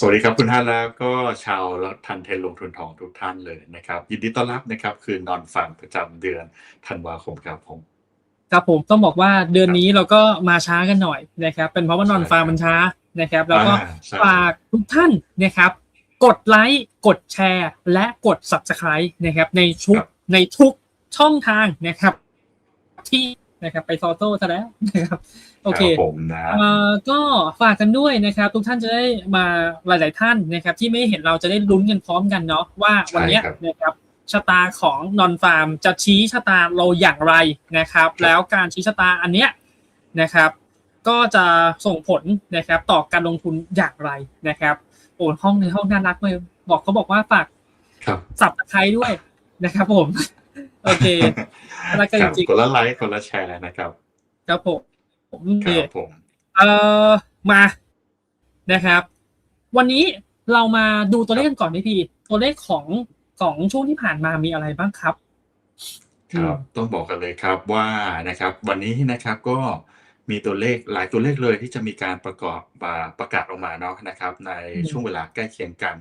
สวัสดีครับคุณท่านแล้วก็ชาวและทันเทนลงทุนทองทุกท่านเลยนะครับยินดีต้อนรับนะครับ คือนอนฟังประจำเดือนธันวาคมครับผมครับผมต้องบอกว่าเดือนนี้เราก็มาช้ากันหน่อยนะครับ เป็นเพราะว่านอนฟาร์มมันช้านะครับ แล้วก็อ่าใช่ฝากทุกท่านนะครับ กดไลค์กดแชร์ และกด subscribe นะครับ ในชุกในทุกช่องทางนะครับ ที่ นะครับ ไปซอโต้ซะแล้วนะครับโอเครับผมนะเอ่อก็ฝากกันด้วยนะครับ ทุกท่านจะได้มาหลาย ๆ ท่านนะครับ ที่ไม่เห็นเราจะได้ลุ้นกันพร้อมกันเนาะว่าวันเนี้ยใช่ครับนะครับชะตาของนอนฟาร์มจะชี้ชะตาเราอย่างไรนะครับ แล้วการชี้ชะตาอันเนี้ยนะครับ ก็จะส่งผลนะครับต่อการลงทุนอย่างไรนะครับโอ้ห้องในห้องน่ารักเลยบอกเขาบอกว่าฝากครับสับตะไคร้ด้วยนะครับผม โอเครักกันครับจริงกดละไลค์กดละแชร์นะครับครับผมโอคเครับผมเอ่อมานะครับ วันนี้เรามาดูตัวเลขกันก่อนพี่พีตัวเลขของของช่วงที่ผ่านมามีอะไรบ้างครับ ครับต้องบอกกันเลยครับว่านะครับ วันนี้นะครับก็มีตัวเลขหลายตัวเลขเลยที่จะมีการประกอบมาประกาศออกมาเนาะนะครับ ในอืมช่วงเวลาใกล้เคียงกัน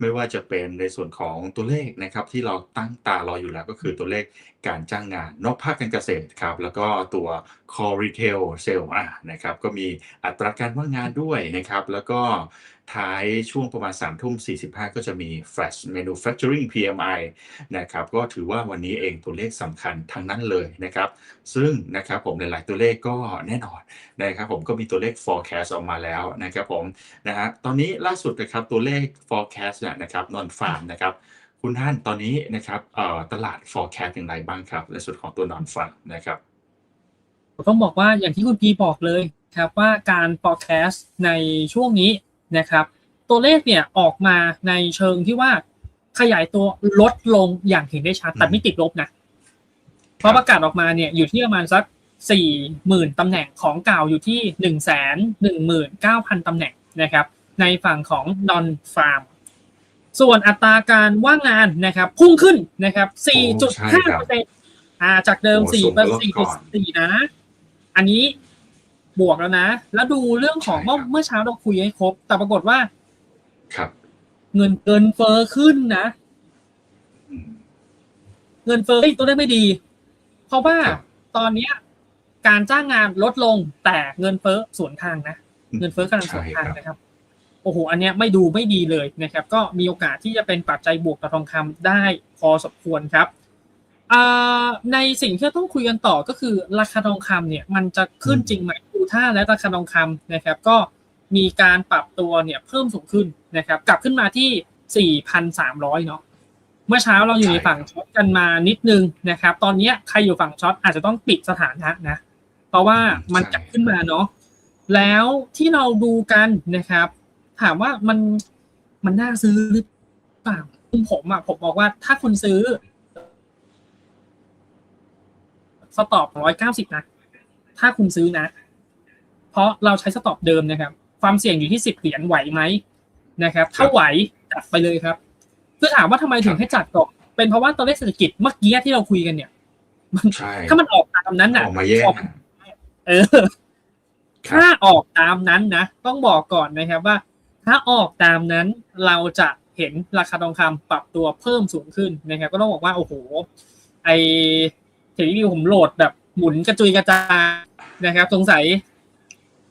ไม่ว่าจะเป็นในส่วนของตัวเลขนะครับที่เราตั้งตารออยู่แล้วก็คือตัวเลขการจ้างงาน นอกภาคการเกษตรครับแล้วก็ตัว core retail sale อะนะครับก็มีอัตราการว่างงานด้วยนะครับแล้วก็ท้ายช่วงประมาณ3ามทุ่ม45 ก็จะมี flash manufacturing PMI นะครับก็ถือว่าวันนี้เองตัวเลขสำคัญทั้งนั้นเลยนะครับ ซึ่งนะครับผมหลายๆตัวเลขก็แน่นอนนะครับผมก็มีตัวเลข forecast ออกมาแล้วนะครับผมนะฮะตอนนี้ล่าสุดนะครับตัวเลข forecast เนี่ยนะครับนอนฟาร์มนะครับคุณท่านตอนนี้นะครับเอ่อตลาด forecast อย่างไรบ้างครับในส่วนของตัวนอนฟาร์มนะครับต้องบอกว่าอย่างที่คุณพีบอกเลยครับว่าการ forecast ในช่วงนี้นะครับ ตัวเลขเนี่ยออกมาในเชิงที่ว่าขยายตัวลดลงอย่างเห็นได้ชัดแต่ไม่ติดลบนะเพราะประกาศออกมาเนี่ยอยู่ที่ประมาณสักสี่หมื่นตำแหน่งของเก่าอยู่ที่หนึ่งแสนหนึ่งหมื่นเก้าพันตำแหน่งนะครับ ในฝั่งของ non farm ส่วนอัตราการว่างงานนะครับพุ่งขึ้นนะครับใช่4.5ครัเปอบร์เซ็นต์อ่าจากเดิมโอ้4สูงเปอร์กว่าสี่ก่อนสี่นะ อันนี้บวกแล้วนะ แล้วดูเรื่องของใช่เมื่อครับเมื่อเช้าเราคุยให้ครบ แต่ปรากฏว่า ครับ เงินเกินเฟอ้อขึ้นนะอืมเงินเฟ้อเฮ้ยตัวเลขไม่ดี เพราะว่าครับตอนเนี้ย การจ้างงานลดลงแต่เงินเฟ้อสวนทางนะ เงินเฟ้อกำลังสวนทางใช่ครับนะครับ โอ้โหอันเนี้ยไม่ดูไม่ดีเลยนะครับก็มีโอกาสที่จะเป็นปัจจัยบวกต่อทองคำได้พอสมควรครับในสิ่งที่ต้องคุยกันต่อก็คือราคาทองคำเนี่ยมันจะขึ้นจริงไหมดูท่าและราคาทองคำนะครับ ก็มีการปรับตัวเนี่ยเพิ่มสูงขึ้นนะครับ กลับขึ้นมาที่ 4,300 เนาะเมื่อเช้าเราอยู่ในฝั่งช็อตกันมานิดนึงนะครับ ตอนนี้ใครอยู่ฝั่งช็อตอาจจะต้องปิดสถานะนะ เพราะว่ามันกลับขึ้นมาเนาะแล้วที่เราดูกันนะครับ ถามว่ามันมันน่าซื้อหรือเปล่าผมอะผมบอกว่าถ้าคุณซื้อสต็อปร้อยเก้าสิบนะ ถ้าคุณซื้อนะ เพราะเราใช้สต็อปเดิมนะครับ ความเสี่ยงอยู่ที่สิบเหรียญไหวไหมนะครับ ถ้าไหวจัดไปเลยครับ คือถามว่าทำไมถึงให้จัดก่อนเป็นเพราะว่าตัวเลขเศรษฐกิจเมื่อกี้ที่เราคุยกันเนี่ย มันใช่ถ้ามันออกตามนั้นอน่ะอกมาแย่ออกเออครัถ้าบออกตามนั้นนะ ต้องบอกก่อนนะครับว่า ถ้าออกตามนั้นเราจะเห็นราคาทองคำปรับตัวเพิ่มสูงขึ้นนะครับ ก็ต้องบอกว่าโอ้โห ไอเทคนิคผมโหลดแบบหมุนกระจุยกระจายนะครับ สงสัย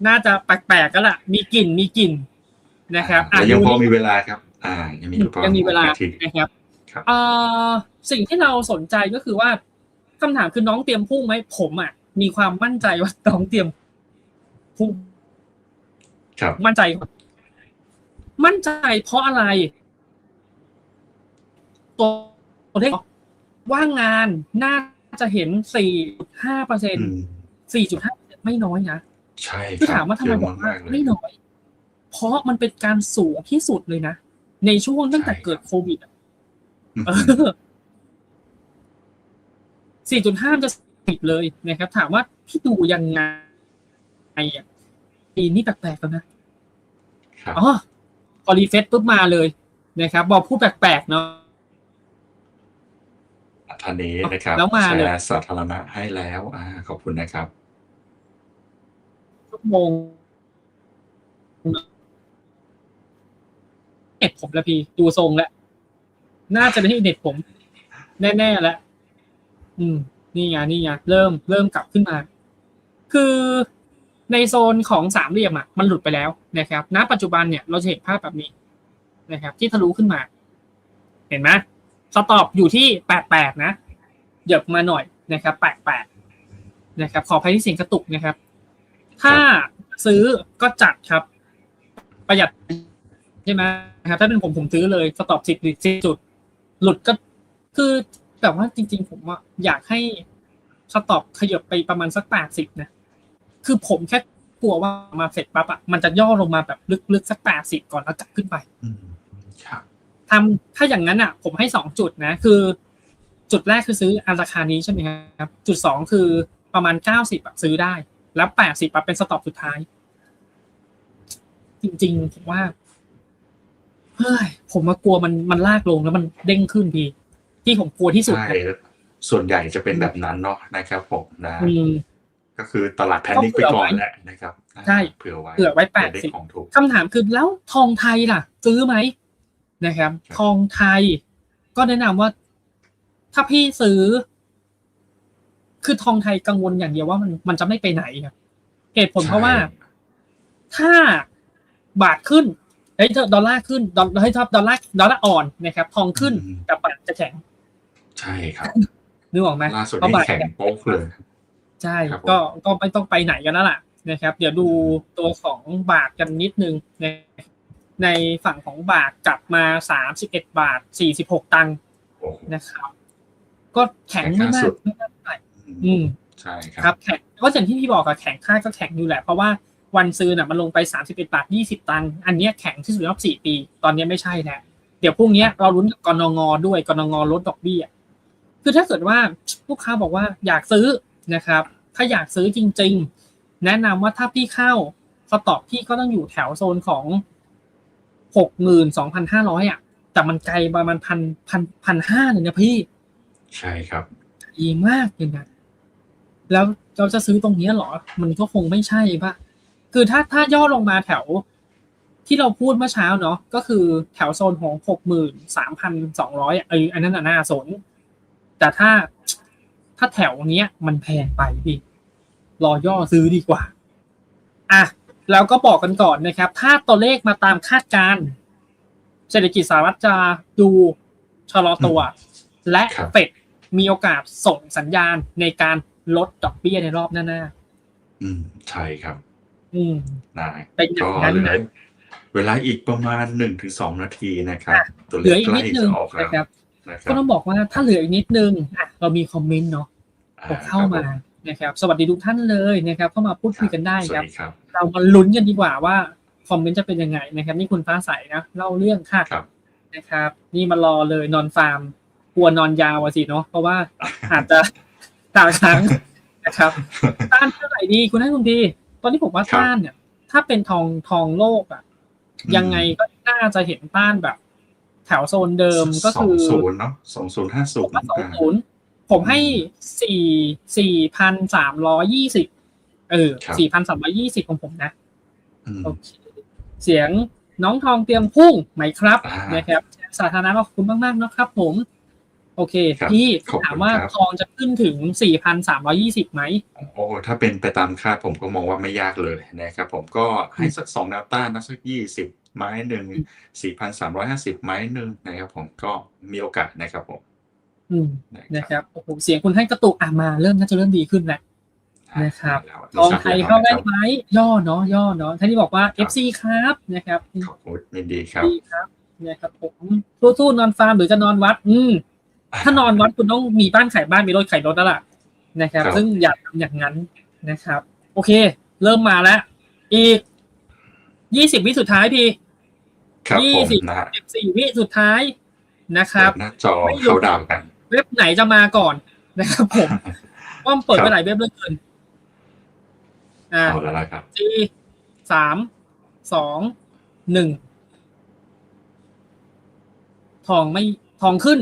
น่าจะแปลกๆก็ละมีกลิ่นมีกลิ่นนะครับอะแต่ยังพอดูมีเวลาครับ อ่า ยังมีพอยังมีเวลาอาทิตย์นะครับครับเอ่อสิ่งที่เราสนใจก็คือว่าคำถามคือน้องเตรียมพุ่งไหมผมอะ มีความมั่นใจว่าน้องเตรียมพุ่งครับมั่นใจ มั่นใจเพราะอะไรตัวตัวเลขว่างงานน่าจะเห็น 4.5เปอร์เซ็นอืม4.5 ไม่น้อยนะ ใช่คือครับถามว่าทำไมเยะบอกว่ามากๆเลยไม่น้อย เพราะมันเป็นการสูงที่สุดเลยนะ ในช่วงตั้งแต่ใช่ครับเกิดโควิดอะอืมเออ4.5 จะสิบเลยนะครับ ถามว่าพี่ดูยังไงอะปีนี้แปลกๆแล้วนะครับอ๋อ พอรีเฟซปุ๊บมาเลยนะครับ บอกพูดแปลกๆเนาะท่านนี้นะครับแล้วมาเลยแชร์สาธารณะให้แล้วอ่าขอบคุณนะครับชั่วโมงเน็ตผมแล้วพี่ดูทรงแล้วน่าจะไม่ใช่เน็ตผม แน่ๆแล้วอืม นี่ไงนี่ไงเริ่มเริ่มกลับขึ้นมา คือ ในโซนของสามเหลี่ยมอะมันหลุดไปแล้วนะครับณปัจจุบันเนี่ยเราจะเห็นภาพแบบนี้นะครับ ที่ทะลุขึ้นมา เห็นไหมสต็อปอยู่ที่แปดแปดนะเหยียบมาหน่อยนะครับแปดแปดนะครับขออภัยที่เสียงกระตุกนะครับ ถ้าซื้อก็จัดครับ ประหยัดใช่ไหมครับ ถ้าเป็นผมผมซื้อเลยสต็อปสิบสิบจุด หลุดก็คือแต่ว่าจริง ๆ ผมอยากให้สต็อปขยับไปประมาณสักแปดสิบนะ คือผมแค่กลัวว่ามาเสร็จปั๊บอะมันจะย่อลงมาแบบลึกๆสักแปดสิบก่อนแล้วกลับขึ้นไปอืมครับทำถ้าอย่างนั้นอะ ผมให้สองจุดนะ คือ จุดแรกคือซื้ออันราคานี้ใช่ไหมครับ จุดสองคือประมาณเก้าสิบซื้อได้ แล้วแปดสิบเป็นสต็อปสุดท้าย จริงๆผมว่าเฮ้ยผมมากลัวมันมันลากลงแล้วมันเด้งขึ้นพี่ที่ผมกลัวที่สุดใช่นะส่วนใหญ่จะเป็นแบบนั้นเนาะนะครับผมนะอืม ก็คือตลาดแพนิคไปก่อนแหละนะครับใช่เผื่อไว้เผื่อไว้แปดได้สิบของถูกคำถามคือแล้วทองไทยล่ะ ซื้อไหมนะครับครับทองไทย ก็แนะนำว่า ถ้าพี่ซื้อ คือทองไทยกังวลอย่างเดียวว่ามันมันจะไม่ไปไหนครับเหตุผลเพราะว่า ถ้าบาทขึ้นเฮ้ยดอลลาร์ขึ้นดอลเฮ้ยท็อปดอลลาร์ดอลลาร์อ่อนนะครับ ทองขึ้นอืมกับบาทจะแข็ง ใช่ครับนึกออกไหมล่าสุดเพราะนี่บาทแข่งโป๊กเลย ใช่ครับผมก็ก็ไม่ต้องไปไหนกันแล้วล่ะนะครับ เดี๋ยวดูตัวของบาทกันนิดนึงในในฝั่งของบาทกลับมาสามสิบเอ็ดบาทสี่สิบหกตังค์โอ้โหนะครับ ก็แข็งไม่แข็งมาสุกดไม่มากเท่าไหร่อืมใช่คครัรับบแข็งก็อย่างที่พี่บอกอะแข็งค่าก็แข็งอยู่แหละเพราะว่าวันซื้อน่ะมันลงไปสามสิบเอ็ดบาทยี่สิบตังค์อันเนี้ยแข็งที่สุดในรอบสี่ปี ตอนเนี้ยไม่ใช่แล้วเดี๋ยวพรุ่งเนี้ยเราลุ้นกับกนงด้วยกนงลดดอกเบี้ยคือถ้าเกิดว่าลูกค้าบอกว่าอยากซื้อ นะครับ ถ้าอยากซื้อจริง ๆ แนะนำว่าถ้าพี่เข้าสต็อกพี่ก็ต้องอยู่แถวโซนของหกหมื่นสองพันห้าร้อยอะ แต่มันไกลประมาณพันพันพันห้าเลยนะพี่ ใช่ครับดีมากเลยนะแล้วเราจะซื้อตรงเนี้ยเหรอ มันก็คงไม่ใช่ปะคือถ้าถ้าย่อลงมาแถวที่เราพูดเมื่อเช้าเนาะก็คือแถวโซนของหกหมื่นสามพันสองร้อยเอออันนั้นน่ะน่าสน แต่ถ้า ถ้าแถวเนี้ย มันแพงไปพี่รอย่อซื้อดีกว่าอะแล้วก็บอกกันก่อนนะครับ ถ้าตัวเลขมาตามคาดการณ์เศรษฐกิจสหรัฐจะดูชะลอตัว และครับเฟดมีโอกาสส่งสัญญาณในการลดดอกเบี้ยในรอบหน้าอืมใช่ครับๆอืมได้เป็นอย่าก็งนั้นเหลือนะเวลาอีกประมาณหนึ่งถึงสองนาทีนะครับอะตัวเหเลลือขอีกใกล้นิดนึจะงออกแล้วนะครับนะครัก็ต้องบอกว่าถ้าเหลืออีกนิดนึงอะเรามีคอมเมนต์เนาะอ่กด เข้ามานะครับ สวัสดีทุกท่านเลยนะครับ เข้ามาพูดคุยกันได้สควัรัสบดีครับ เรามาลุ้นกันดีกว่าว่าคอมเมนต์จะเป็นยังไงนะครับ นี่คุณฟ้าใสนะเล่าเรื่องค่ะครับนะครับ นี่มารอเลยนอนฟาร์มกลัวนอนยาวอะสิเนาะเพราะว่าอาจจะตาค้างนะครับต้านเท่าไหร่ดีคุณให้คุณดีตอนนี้ผมว่าครับต้านเนี่ย ถ้าเป็นทองทองโลกอะ ยังไงก็น่าจะเห็นต้านแบบ แถวโซนเดิมก็คือสองศูนย์เนาะสองศูนย์ห้าศูนย์ว่าสองศูนย์ ผมให้สี่สี่พันสามร้อยยี่สิบเออสี่พันสามร้อยยี่สิบของผมนะโอเคเสียงน้องทองเตรียมพุ่งไหมครับอ่านนะครับสาธารณะขอบคุณมากๆนะครับ ผม โอเคครับพี่ขอบคุณถามว่าครับทองจะขึ้นถึง 4,320 ไหมโอ้ถ้าเป็นไปตามคาดผมก็มองว่าไม่ยากเลยนะครับผมก็ให้สักสองแนวต้านนะสักยี่สิบไม้หนึ่งสี่พันสามร้อยห้าสิบไม้หนึ่งนะครับผมก็มีโอกาสนะครับผม อืมนะนะครับโอ้โหเสียงคุณให้กระตุกอะมาเริ่มน่าจะเริ่มดีขึ้นแล้วนะครับแล้วทองไทยเข้าได้ครับไหมย่อเนาะย่อเนาะท่านที่บอกว่าครับ FC ครับนะครับขอบคุณยินดีครับดีครับนะครับผมสู้ๆนอนฟาร์มหรือจะนอนวัด อืมถ้านอนวัดคุณต้องมีบ้านขายบ้านมีรถขายรถแล้วล่ะนะครับครับซึ่งอย่าทำอย่างนั้นนะครับ โอเค เริ่มมาแล้ว อีกยี่สิบวิสุดท้ายพี่ครับยี่ผมสิบนะฮะสิบสี่วิสุดท้ายนะครับเปิดหน้าจอเข้าดาวกัน เว็บไหนจะมาก่อนนะครับผมป้อมเปิดไปหลายเว็บเหลือเกินอ่าเอาแล้วละครับสี่สามสองหนึ่งทองไม่ทองขึ้น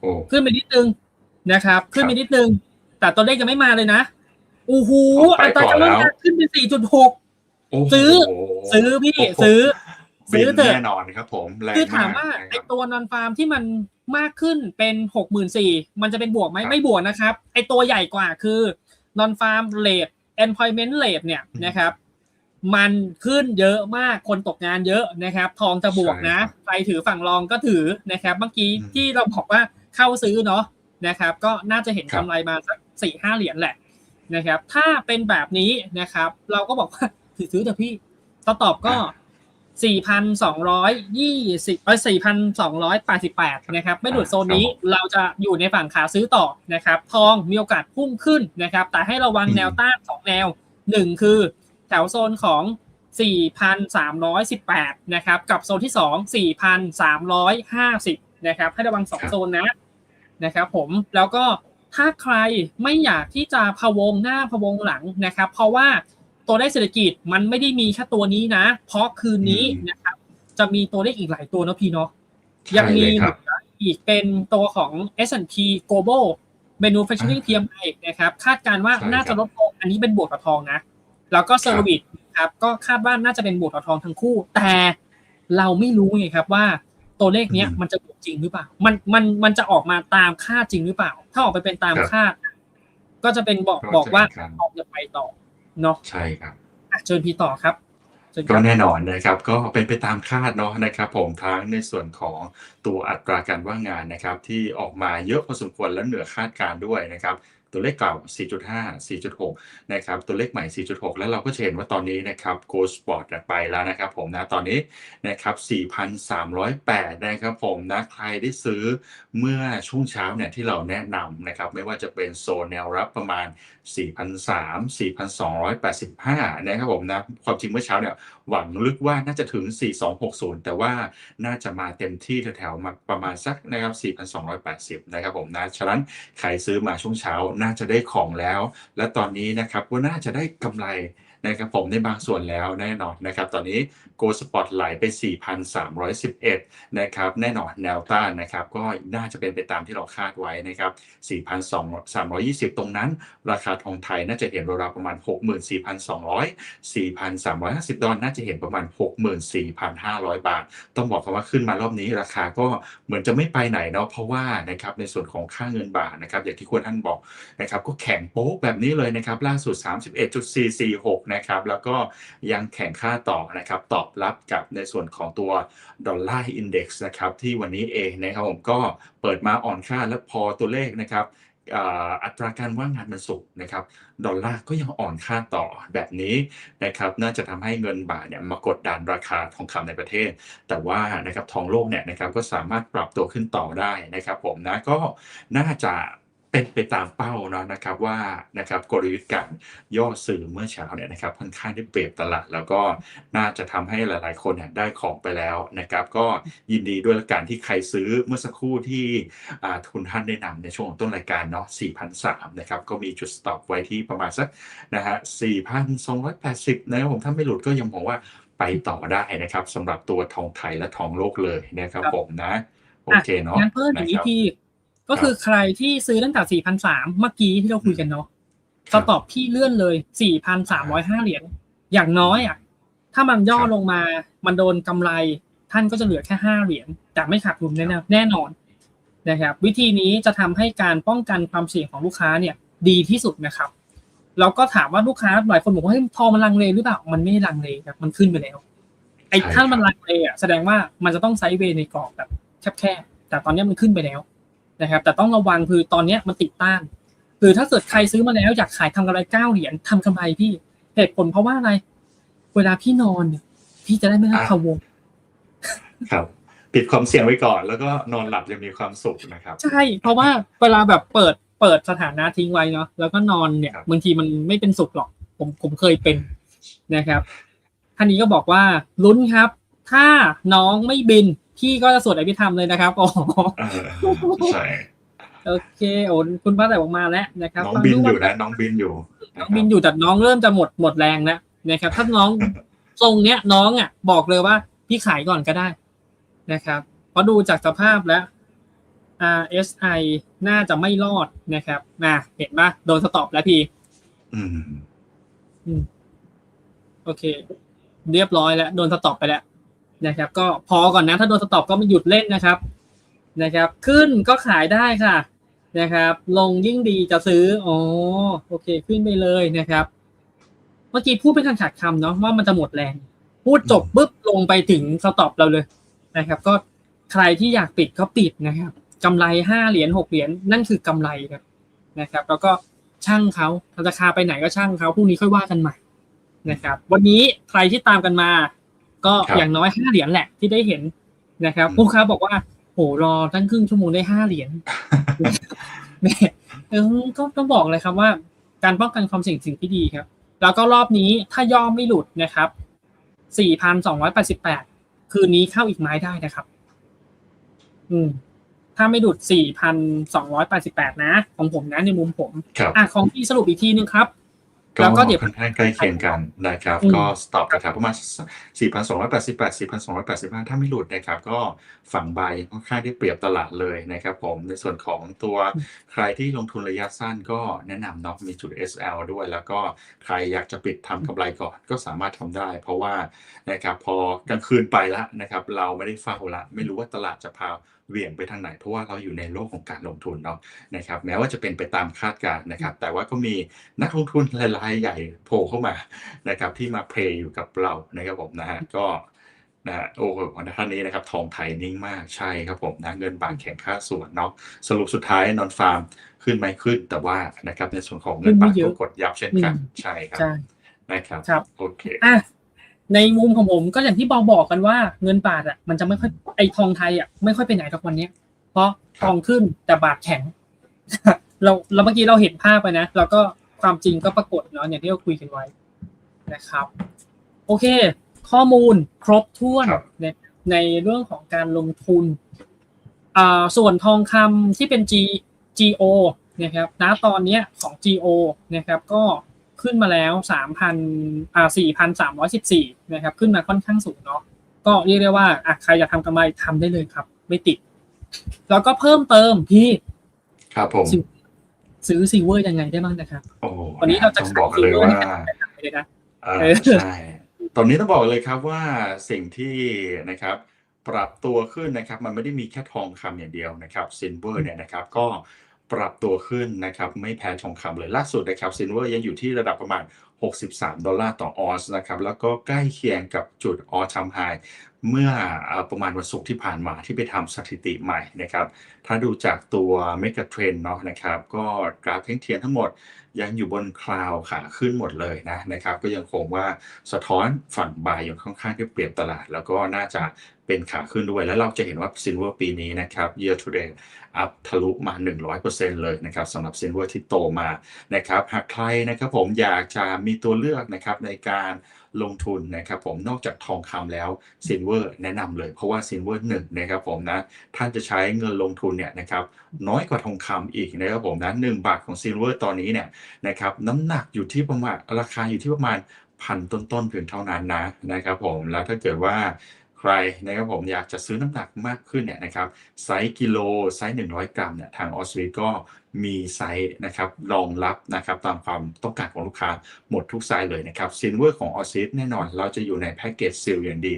โอ้ขึ้นไปนิดนึงนะครับ ขึ้นไปนิดนึง แต่ตัวเลขยังไม่มาเลยนะโอ้โหไปอัตราก่อนการแล้วลดขึ้นไปสี่จุดหกโอ้โหซื้อ ซื้อพี่โอ้โหซื้อบิ ซื้อนเถอะแน่นอนครับผมแรงคือถามว่านะไอครับตัวนอนฟาร์มที่มันมากขึ้นเป็นหกหมื่นสี่มันจะเป็นบวกไหมครับไม่บวกนะครับ ไอตัวใหญ่กว่าคือนอนฟาร์มเลท employment rate เนี่ยอืมนะครับ มันขึ้นเยอะมากคนตกงานเยอะนะครับ ทองจะบวกนะใช่ครับใครถือฝั่งรองก็ถือนะครับเมื่อกี้อืมที่เราบอกว่าเข้าซื้อเนาะนะครับ ก็น่าจะเห็นครับกำไรมาสักสี่ห้าเหรียญแหละนะครับ ถ้าเป็นแบบนี้นะครับ เราก็บอกว่าถือซื้อเถอะพี่ถ้าตอบก็ สี่พันสองร้อยยี่สิบเอ้ยสี่พันสองร้อยแปดสิบแปดนะครับ ไม่หลุดโซนนี้ครับเราจะอยู่ในฝั่งขาซื้อต่อนะครับ ทองมีโอกาสพุ่งขึ้นนะครับ แต่ให้ระวังอืมแนวต้านสองแนวหนึ่งคือแถวโซนของ 4,318นะครับ กับโซนที่ 2 4,350นะครับ ให้ระวัง2โซนนะนะครับผม แล้วก็ถ้าใครไม่อยากที่จะพะวงหน้าพะวงหลังนะครับ เพราะว่า ตัวเลขเศรษฐกิจมันไม่ได้มีแค่ตัวนี้นะ เพราะคืนนี้อืมนะครับ จะมีตัวเลขอีกหลายตัวเนอะพี่เนาะใช่ยังมีเลยครับอีกเป็นตัวของ S&P Global Manufacturing อ่า PMI นะครับ คาดการณ์ว่าใช่ครับน่าจะลดลงอันนี้เป็นบวกกับทองนะ แล้วก็เซอร์วิสครับก็คาดว่าน่าจะเป็นบวกกับทองทั้งคู่ แต่เราไม่รู้ไงครับว่าตัวเลขเนี้ยอืมมันจะบวกจริงหรือเปล่า มันมันมันจะออกมาตามคาดจริงหรือเปล่า ถ้าออกไปเป็นตามครับคาดก็จะเป็นบอกก็บอกว่าจะเป็นการทองจะไปต่อ เนาะใช่ครับอะเชิญพี่ต่อครับเชิญคก็รับแน่นอนนะครับก็เป็นไปตามคาดเนาะนะครับ ผมทั้งในส่วนของตัวอัตราการว่างงานนะครับ ที่ออกมาเยอะพอสมควรและเหนือคาดการณ์ด้วยนะครับ ตัวเลขเก่า 4.5 4.6 นะครับ ตัวเลขใหม่ 4.6 แล้วเราก็เห็นว่าตอนนี้นะครับ Go Sport ไปแล้วนะครับผมนะ ตอนนี้นะครับ 4,308 นะครับผมนะ ใครได้ซื้อเมื่อช่วงเช้าเนี่ยที่เราแนะนำนะครับ ไม่ว่าจะเป็นโซนแนวรับประมาณ 4,300 4,285 นะครับผมนะ ความจริงเมื่อเช้าเนี่ยหวังลึกว่าน่าจะถึง 4260 แต่ว่าน่าจะมาเต็มที่แถวๆมาประมาณสักนะครับ 4,280 นะครับผมนะ ฉะนั้นใครซื้อมาช่วงเช้าน่าจะได้ของแล้ว และตอนนี้นะครับก็น่าจะได้กำไร นะครับผมในบางส่วนแล้วแน่นอนนะครับ ตอนนี้ Go Spot ไหลไป 4,311 นะครับ แน่นอนแนวต้านนะครับ ก็น่าจะเป็นไปตามที่เราคาดไว้นะครับ 4,320 ตรงนั้น ราคาทองไทยน่าจะเห็นราวๆประมาณ 64,200 4,350 ดอลลาร์น่าจะเห็นประมาณ 64,500 บาท ต้องบอกคำว่าขึ้นมารอบนี้ราคาก็เหมือนจะไม่ไปไหนเนาะเพราะว่านะครับในส่วนของค่าเงินบาทนะครับอย่างที่คุณท่านบอกนะครับก็แข็งโป๊กแบบนี้เลยนะครับล่าสุด 31.446นะครับ แล้วก็ยังแข็งค่าต่อนะครับ ตอบรับกับในส่วนของตัวดอลลาร์อินเด็กซ์นะครับ ที่วันนี้เองนะครับผมก็เปิดมาอ่อนค่าและพอตัวเลขนะครับอัตราการว่างงานมันสูงนะครับ ดอลลาร์ก็ยังอ่อนค่าต่อแบบนี้นะครับ น่าจะทำให้เงินบาทเนี่ยมากดดันราคาทองคำในประเทศ แต่ว่านะครับทองโลกเนี่ยนะครับก็สามารถปรับตัวขึ้นต่อได้นะครับ ผมนะก็น่าจะ เป็นไปตามเป้าเนาะนะครับว่านะครับกลยุทธ์การย่อซื้อเมื่อเช้าเนี่ยนะครับค่อนข้างได้เปรียบตลาด แล้วก็น่าจะทำให้หลายๆ คนเนี่ยได้ของไปแล้วนะครับก็ยินดีด้วยละกันที่ใครซื้อเมื่อสักครู่ที่อ่าทุนท่านได้นำในช่วงของต้นรายการเนาะ4,003นะครับก็มีจุดสต็อปไว้ที่ประมาณสักนะฮะ4,280นะครับผมถ้าไม่หลุดก็ยังมองว่าไปต่อได้นะครับสำหรับตัวทองไทยและทองโลกเลยนะครับครับผมนะโอเคเนาะงั้นเพิ่มอย่างนี้นะครับพี่ ก็คือใครที่ซื้อตั้งแต่4,300เมื่อกี้ที่เราคุยกันเนาะครัสบต็อปพี่เลื่อนเลย4,305เหรียญอย่างน้อยอะถ้ามันย่อครับลงมามันโดนกำไร ท่านก็จะเหลือแค่ห้าเหรียญแต่ไม่ขาดทุนแน่ๆแน่นอนนะครับวิธีนี้จะทำให้การป้องกันความเสี่ยงของลูกค้าเนี่ยดีที่สุดนะครับเราก็ถามว่าลูกค้าหลายคนบอกว่าเฮ้ยทองมันลังเลหรือเปล่ามันไม่ได้ลังเลครับมันขึ้นไปแล้วไอ้ใช่ถ้ามันครับลังเลอะแสดงว่ามันจะต้องไซด์เวย์ในกรอบแบบแคบๆแต่ตอนเนี้ยมันขึ้นไปแล้ว นะครับ แต่ต้องระวังคือตอนเนี้ยมันติดต้านคือถ้าเกิดใครซื้อมาแล้วอยากขายทำกำไรเก้าเหรียญทำกำไรพี่เหตุผลเพราะว่าอะไร เวลาพี่นอนเนี่ยพี่จะได้ไม่ต้องอะพะวงครับปิดความเสี่ยงไว้ก่อน แล้วก็นอนหลับยังมีความสุขนะครับ ใช่เพราะว่าเวลาแบบเปิดเปิดสถานะทิ้งไว้เนาะแล้วก็นอนเนี่ยครับบางทีมันไม่เป็นสุขหรอก ผมผมเคยเป็นนะครับท่านนี้ก็บอกว่าลุ้นครับ ถ้าน้องไม่บิน พี่ก็จะสวดอภิธรรมเลยนะครับอ๋อเออใช่โอเคโอ้คุณป้าแต่ออกมาแล้วนะครับน้องฟับินดูอยู่ว่านะน้องบินอยู่ น้องบินอยู่แต่น้องเริ่มจะหมดหมดแรงแล้วนะครับ ถ้าน้องทรงเนี้ยน้องอะ บอกเลยว่าพี่ขายก่อนก็ได้นะครับเพราะดูจากสภาพแล้ว RSI น่าจะไม่รอดนะครับนะเห็นปะโดนสต็อปแล้วพี่อืมโอเค เรียบร้อยแล้ว โดนสต็อปไปแล้ว นะครับ ก็พอก่อนนะถ้าโดนสต็อปก็ไม่หยุดเล่นนะครับนะครับ ขึ้นก็ขายได้ค่ะนะครับ ลงยิ่งดีจะซื้ออ๋อโอเค ขึ้นไปเลยนะครับ เมื่อกี้พูดเป็นขาดคำเนาะว่ามันจะหมดแรง พูดจบปุ๊บลงไปถึงสต็อปเราเลยนะครับ ก็ใครที่อยากปิดก็ปิดนะครับกำไรห้าเหรียญหกเหรียญนั่นคือกำไรครับนะครับ แล้วก็ช่างเขาราคาไปไหนก็ช่างเขาพรุ่งนี้ค่อยว่ากันใหม่นะครับ วันนี้ใครที่ตามกันมา ก็ครับอย่างน้อยห้าเหรียญแหละที่ได้เห็นนะครับอืมลูกค้าบอกว่าโหรอตั้งครึ่งชั่วโมงได้ห้าเหรียญแม่เออก็ต้องบอกเลยครับว่า การป้องกันความเสี่ยงสิ่งที่ดีครับ แล้วก็รอบนี้ถ้าย่อไม่หลุดนะครับ4,288คืนนี้เข้าอีกไม้ได้นะครับ อืม ถ้าไม่หลุด4,288นะ ของผมนะในมุมผมครับอะของพี่สรุปอีกทีนึงครับก็ แล้วก็เดี๋ยวค่อนข้างใกล้เคียงกันนะครับอืมก็สต็อปนะครับประมาณ 4,288 4,285 ถ้าไม่หลุดนะครับ ก็ฝั่งใบค่อนข้างที่เปรียบตลาดเลยนะครับผมในส่วนของตัวใครที่ลงทุนระยะสั้นก็แนะนำเนาะมีจุด SL ด้วย แล้วก็ใครอยากจะปิดทำกำไรก่อนก็สามารถทำได้ เพราะว่านะครับพอกลางคืนไปแล้วนะครับ เราไม่ได้เฝ้าละ ไม่รู้ว่าตลาดจะพาเหวี่ยงไปทางไหน เพราะว่าเราอยู่ในโลกของการลงทุนเนาะนะครับแม้ว่าจะเป็นไปตามคาดการณ์นะครับ แต่ว่าก็มีนักลงทุนรายๆใหญ่โผล่เข้ามานะครับที่มาเพลย์อยู่กับเรานะครับผมนะฮะก็นะฮะโอ้โหท่านนี้นะครับทองไทยนิ่งมากใช่ครับผมนะเงินบาทแข็งค่าส่วนเนาะสรุปสุดท้ายนอนฟาร์มขึ้นไหมขึ้น แต่ว่านะครับในส่วนของเงินบาทขึ้นไม่เยก็อะกดยับเช่นกันอืมใช่ครับใช่นะครับครับโอเคอะ ในมุมของผมก็อย่างที่บอกบอกกันว่าเงินบาทอะมันจะไม่ค่อยไอทองไทยอะไม่ค่อยไปไหนทุกวันเนี้ยเพราะทองขึ้นแต่บาทแข็ง เราเราเมื่อกี้เราเห็นภาพไปนะแล้วก็ความจริงก็ปรากฏเนาะอย่างที่เราคุยกันไว้นะครับ โอเค ข้อมูลครบถ้วนครับในในเรื่องของการลงทุนอ่าส่วนทองคำที่เป็น G GO นะครับณตอนเนี้ยของ GO นะครับ ก็ ขึ้นมาแล้วสามพันอ่าสี่พันสามร้อยสิบสี่นะครับ ขึ้นมาค่อนข้างสูงเนาะก็เรียกได้ว่าอะใครอยากทำกำไรทำได้เลยครับ ไม่ติด แล้วก็เพิ่มเติมพี่ครับผมซิลซื้อซิลเวอร์ยังไงได้บ้างนะครับโอ้วันนี้เราจะต้องบอกกันเลยว่าขายซิลเวอร์ให้เลยนะเอ่อเออใช่ตอนนี้ต้องบอกเลยครับว่าสิ่งที่นะครับปรับตัวขึ้นนะครับ มันไม่ได้มีแค่ทองคำอย่างเดียวนะครับซินเวอร์เนี่ยนะครับ ก็ ปรับตัวขึ้นนะครับไม่แพ้ทองคำเลยล่าสุดนะครับซินเวอร์ยังอยู่ที่ระดับประมาณ63 ดอลลาร์ต่อออนซ์นะครับ แล้วก็ใกล้เคียงกับจุดออท m มไฮเมื่อประมาณวันศุกร์ที่ผ่านมาที่ไปทำสถิติใหม่นะครับ ถ้าดูจากตัวเมกะเทรนเนาะนะครับ ก็กราฟแท่งเทียนทั้งหมดยังอยู่บนคลาวขาขึ้นหมดเลยนะนะครับ ก็ยังคงว่าสะท้อนฝั่งบายอยังค่อนข้างที่เปรียบตลาด แล้วก็น่าจะเป็นขาขึ้นด้วย แล้วเราจะเห็นว่าซินเวอร์ปีนี้นะครับ year to date อัพทะลุมา 100%เลยนะครับสำหรับซินเวอร์ที่โตมานะครับหากใครนะครับผมอยากจะมีตัวเลือกนะครับในการลงทุนนะครับผมนอกจากทองคำแล้วซินเวอร์แนะนำเลย เพราะว่าซินเวอร์หนึ่งนะครับผมนะท่านจะใช้เงินลงทุนเนี่ยนะครับน้อยกว่าทองคำอีกนะครับผมนะหนึ่งบาทของซินเวอร์ตอนนี้เนี่ยนะครับน้ำหนักอยู่ที่ประมาณราคาอยู่ที่ประมาณพันต้นๆเพียงเท่านั้นนะนะครับผมแล้วถ้าเกิดว่า รนะครับผมอยากจะซื้อน้ำหนักมากขึ้นเนี่ยนะครับไซส์กิโลไซส์100 กรัมเนี่ยทางออสวิก็มีไซส์นะครับรองรับนะครับตามความต้องการของลูกค้าหมดทุกไซส์เลยนะครับซินเวอร์ของออสวิแน่นอน เราจะอยู่ในแพ็กเกจซีลอย่างดี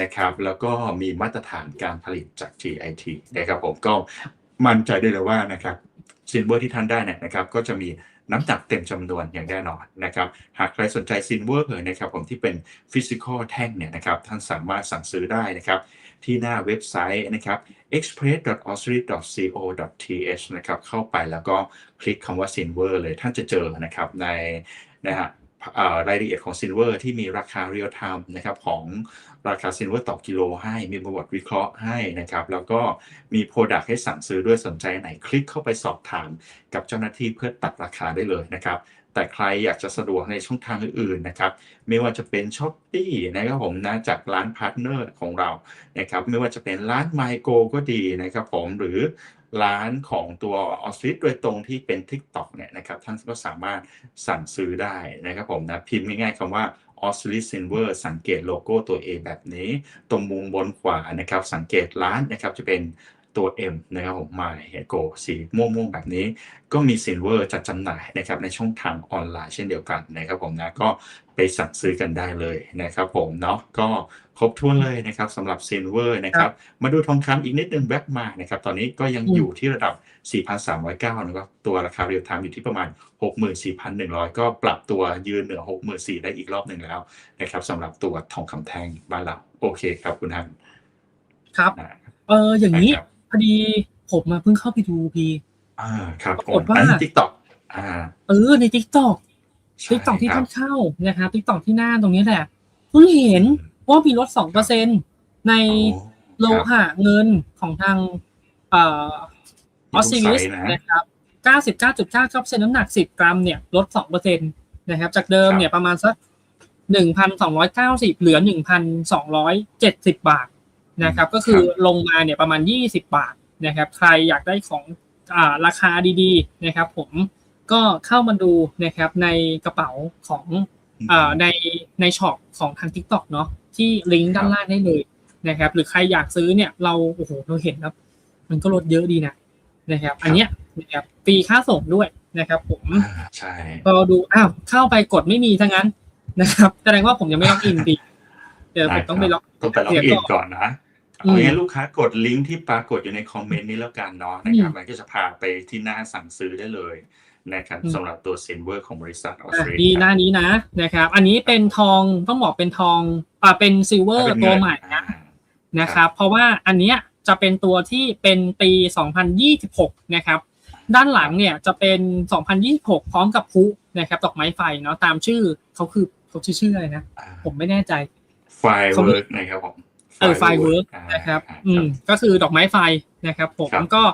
นะครับแล้วก็มีมาตรฐานการผลิตจาก GIT นะครับผมก็มั่นใจได้เลยว่านะครับซินเวอร์ที่ท่านได้เนี่ยนะครับก็จะมี น้ำหนักเต็มจำนวนอย่างแน่นอนนะครับ หากใครสนใจซินเวอร์นะครับผมที่เป็นฟิสิกอลแท่งเนี่ยนะครับท่านสามารถสั่งซื้อได้นะครับที่หน้าเว็บไซต์นะครับ express.osrit.co.th นะครับเข้าไปแล้วก็คลิกคำว่า Silver เลยท่านจะเจอนะครับในนะฮะรายละเอียดของ Silver ที่มีราคา real time นะครับของ ราคา Silver ต่อกิโลให้ มีประวัติวิเคราะห์ให้นะครับ แล้วก็มี Product ให้สั่งซื้อด้วยสนใจไหนคลิกเข้าไปสอบถามกับเจ้าหน้าที่เพื่อตัดราคาได้เลยนะครับแต่ใครอยากจะสะดวกในช่องทางอื่นๆนะครับ ไม่ว่าจะเป็นช้อปปี้นะครับผมนะจากร้านพาร์ทเนอร์ของเรานะครับ ไม่ว่าจะเป็นร้านไมโกก็ดีนะครับผมหรือร้านของตัวออสซิสโดยตรงที่เป็น TikTok เนี่ยนะครับท่านก็สามารถสั่งซื้อได้นะครับผมนะพิมพ์ง่ายๆคำว่า o s c i l l i Silver สังเกตโลโก้ตัว A แบบนี้ ตรงมุมบนขวานะครับ สังเกตร้านนะครับจะเป็น ตัว M นะครับผมมาเฮโกสีม่วงๆแบบนี้ ก็มีซิลเวอร์จัดจำหน่ายนะครับในช่องทางออนไลน์เช่นเดียวกันนะครับผมนะก็ไปสั่งซื้อกันได้เลยนะครับผมเนาะก็ครบถ้วนเลยนะครับสำหรับซิลเวอร์นะครับมาดูทองคำอีกนิดนึงแบ็กมานะครับตอนนี้ก็ยังอืมอยู่ที่ระดับ 4,309นะครับตัวราคาเรียลไทม์อยู่ที่ประมาณ 64,100 ก็ปรับตัวยืนเหนือ 64,000ได้อีกรอบหนึ่งแล้วนะครับสำหรับตัวทองคำแท่งบ้านเราโอเคครับคุณฮันครับนะเอออย่างนี้ครับ พอดีผมมาเพิ่งเข้าไปดูพีอ่าครับผปรากมฏว่าอันนี้ทิกตอกอ่า เออในทิกตอกใช่ทิกตอกที่ครัท่าบนเข้านะครับทิกตอกที่หน้าตรงนี้แหละเพิ่งเห็นว่ามีลดสองเปอร์เซ็นในโอ้โลหะเงินของทางเอ่อออสซิลิสมีทุกไซส์นะนะครับเก้าสิบเก้าจุดเก้าเปอร์เซ็นต์น้ำหนักสิบกรัมเนี่ยลดสองเปอร์เซ็นต์นะครับ จากเดิมเนี่ยประมาณสักหนึ่งพันสองร้อยเก้าสิบเหลือหนึ่งพันสองร้อยเจ็ดสิบบาท นะครับ ก็คือลงมาเนี่ยประมาณยี่สิบบาทนะครับ ใครอยากได้ของอ่าราคาดีๆนะครับ ผมก็เข้ามาดูนะครับในกระเป๋าของอ่าในในช็อปของทาง TikTok เนาะที่ลิงก์ด้านล่างได้เลยนะครับ หรือใครอยากซื้อเนี่ยเราโอ้โหเราเห็นแล้วมันก็ลดเยอะดีนะนะครับ อันเนี้ยนะครับฟรีค่าส่งด้วยนะครับผมอ่าใช่พอดูอ้าวเข้าไปกดไม่มีทั้งนั้นนะครับแสดงว่าผมยังไม่ล็อกอินดีเดี๋ยวผมต้องไปล็อกต้องไปล็อกอินก่อนนะอืม เอางี้นลูกค้ากดลิงก์ที่ปรากฏอยู่ในคอมเมนต์นี้แล้วกันเนาะนะครับมันก็จะพาไปที่หน้าสั่งซื้อได้เลยนะครับอืมสำหรับตัวซินเวอร์ของบริษัทออสอะเตรดีเลียหน้านี้นะนะครับ อันนี้เป็นทองต้องบอกเป็นทองอ่าเป็นซิลเวอร์เป็นตัเงิวนใหม่นะอ่านะครับ เพราะว่าอันเนี้ยจะเป็นตัวที่เป็นปี 2026 นะครับ ด้านหลังเนี่ยจะเป็น 2026 พร้อมกับพลุนะครับดอกไม้ไฟเนาะตามชื่อเขาคือเขาชื่อชื่ออะไรนะอ่าผมไม่แน่ใจไฟเวิร์กนะครับผม เออไฟเวิร์กอ่านะครับอ่าอืมก็คือดอกไม้ไฟนะครับ ผมครับก็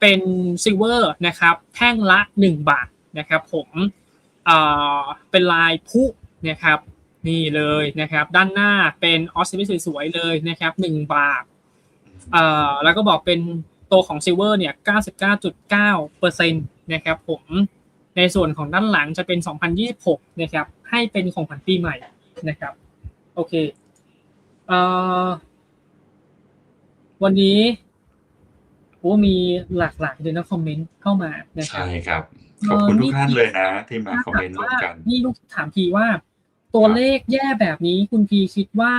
เป็นซิลเวอร์นะครับ แท่งละ1บาทนะครับ ผมเอ่อเป็นลายพลุนะครับ นี่เลยนะครับ ด้านหน้าเป็นออสซิลิสวยๆเลยนะครับ1บาทเอ่อแล้วก็บอกเป็นตัวของซิลเวอร์เนี่ย 99.9เปอร์เซ็นต์นะครับผมในส่วนของด้านหลังจะเป็น 2026 นะครับ ให้เป็นของขวัญปีใหม่นะครับ โอเค เอ่อ วันนี้โอ้มีหลากหลายเลยนะคอมเมนต์เข้ามานะครัใช่บครับ ขอบคุณทุกท่านเลยนะ ที่มาคอมเมนต์ร่วมว่ากัน นี่ลูกถามพีว่า ตัวเลขแย่แบบนี้คุณพีคิดว่า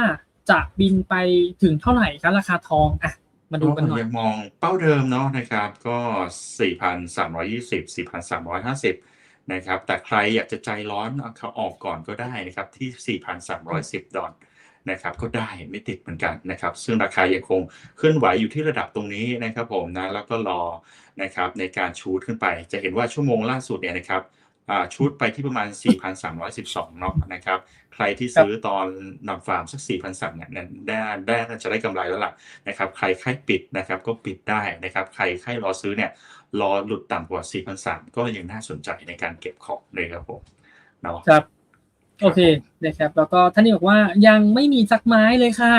จะบินไปถึงเท่าไหร่คะราคาทองอะมาดูกันหน่อยยังมองเป้าเดิมเนาะนะครับ ก็ 4,320 4,350 นะครับ แต่ใครอยากจะใจร้อนเอาเขาออกก่อนก็ได้นะครับที่ 4,310 ดอลลาร์ นะครับก็ได้ไม่ติดเหมือนกันนะครับ ซึ่งราคายังคงเคลื่อนไหวอยู่ที่ระดับตรงนี้นะครับผมนะแล้วก็รอนะครับในการชูดขึ้นไป จะเห็นว่าชั่วโมงล่าสุดเนี่ยนะครับชูดไปที่ประมาณ 4,312เนาะนะครับ ใครที่ซื้อตอนนำฟาร์มสัก 4,300เนี่ยได้ได้จะได้กำไรแล้วล่ะนะครับ ใครใครปิดนะครับก็ปิดได้นะครับ ใครใครรอซื้อเนี่ยรอหลุดต่ำกว่า 4,300 ก็ยังน่าสนใจในการเก็บของเลยครับผมเนาะครับ โอเคนะครับ แล้วก็ท่านนี้บอกว่ายังไม่มีสักไม้เลยค่ะ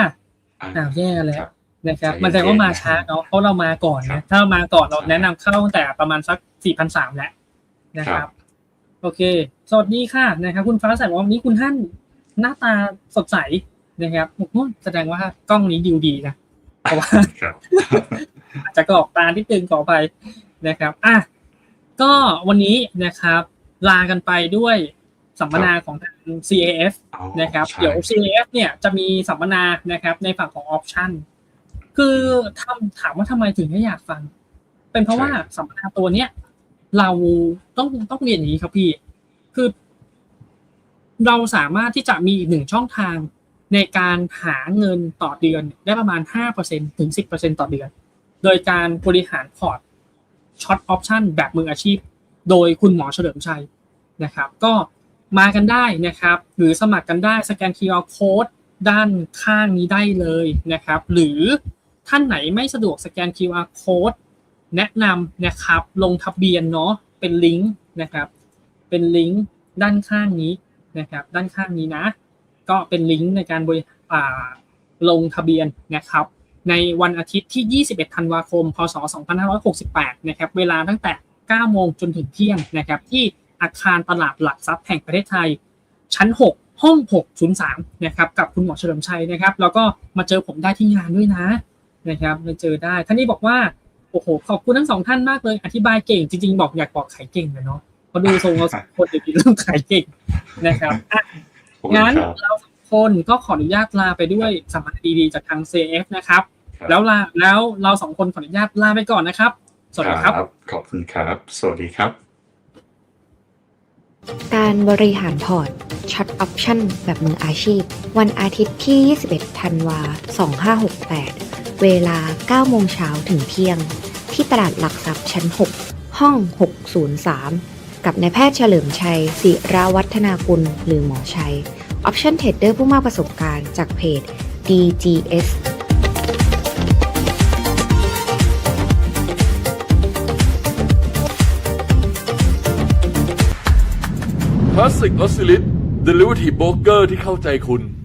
อ่าอ้าวแย่แล้ควรับนะครับใจเย็นๆมันแสดงว่ามาช้าเนาะเพราะเรามาก่อนครันะบถ้าเรามาก่อนเราใช่แนะนำเข้าตั้งแต่ประมาณสักสี่พันสามแล้วนะคครัรับบโอเค สวัสดีค่ะนะครับ คุณฟ้าใสบอกว่าวันนี้คุณท่านหน้าตาสดใสนะครับโอ้โหแสดงว่ากล้องนี้ดิวดีนะเพราะว่าครับอาจจะกรอกตาที่ตึงขอไปนะครับอะก็วันนี้นะครับ ลากันไปด้วย สัมมนาของทาง CAF อ๋อนะครับใช่เดี๋ยว CAF เนี่ยจะมีสัมมนานะครับ ในฝั่งของออปชันคือทำถามว่าทำไมถึงไม่อยากฟัง เป็นเพราะว่าสัมมนาตัวเนี้ยเราต้องต้องเรียนอย่างนี้ครับพี่ คือ เราสามารถที่จะมีอีกหนึ่งช่องทางในการหาเงินต่อเดือนได้ประมาณ 5%ถึง 10%ต่อเดือน โดยการบริหารพอร์ตช็อตออปชันแบบมืออาชีพ โดยคุณหมอเฉลิมชัยนะครับ ก็ มากันได้นะครับ หรือสมัครกันได้สแกน QR Code ด้านข้างนี้ได้เลยนะครับ หรือท่านไหนไม่สะดวกสแกน QR Code แนะนำนะครับลงทะเบียนเนาะเป็นลิงก์นะครับ เป็นลิงก์ด้านข้างนี้นะครับ ด้านข้างนี้นะ ก็เป็นลิงก์ในการบริอ่าลงทะเบียนนะครับ ในวันอาทิตย์ที่ 21 ธันวาคม พศ 2568 นะครับ เวลาตั้งแต่ 9 โมงจนถึงเที่ยงนะครับที่ อาคารตลาดหลักทรัพย์แห่งประเทศไทย ชั้น 6 ห้อง 603 นะครับกับคุณหมอเฉลิมชัยนะครับ แล้วก็มาเจอผมได้ที่งานด้วยนะนะครับมาเจอได้ท่านนี้บอกว่าโอ้โหขอบคุณทั้งสองท่านมากเลย อธิบายเก่งจริงๆ บอกอยากบอกขายเก่งเลยเนาะเพราะดูทรงเราสองคนเดี๋ยวนี้เรื่องขายเก่งนะครับอะขอบคุณงั้นครับเราสองคนก็ขออนุญาตลาไปด้วยสัมมนาดีๆจากทาง CF นะครับครับ แล้วลาแล้วเราสองคนขออนุญาตลาไปก่อนนะครับ สวัสดีครับ ขอบคุณครับ สวัสดีครับ การบริหารพอร์ตช็อตออปชั่นแบบมืออาชีพ วันอาทิตย์ที่ 21 ธันวา 2568 เวลา 9 โมงเช้าถึงเที่ยง ที่ตลาดหลักทรัพย์ชั้น 6 ห้อง 603 กับนายแพทย์เฉลิมชัย ศิราวัฒนากุลหรือหมอชัย ออปชั่นเทรดเดอร์ผู้มากประสบการณ์จากเพจ DGS คลาสสิกออสซิลิทเดลิเวอรี่โบรกเกอร์ที่เข้าใจคุณ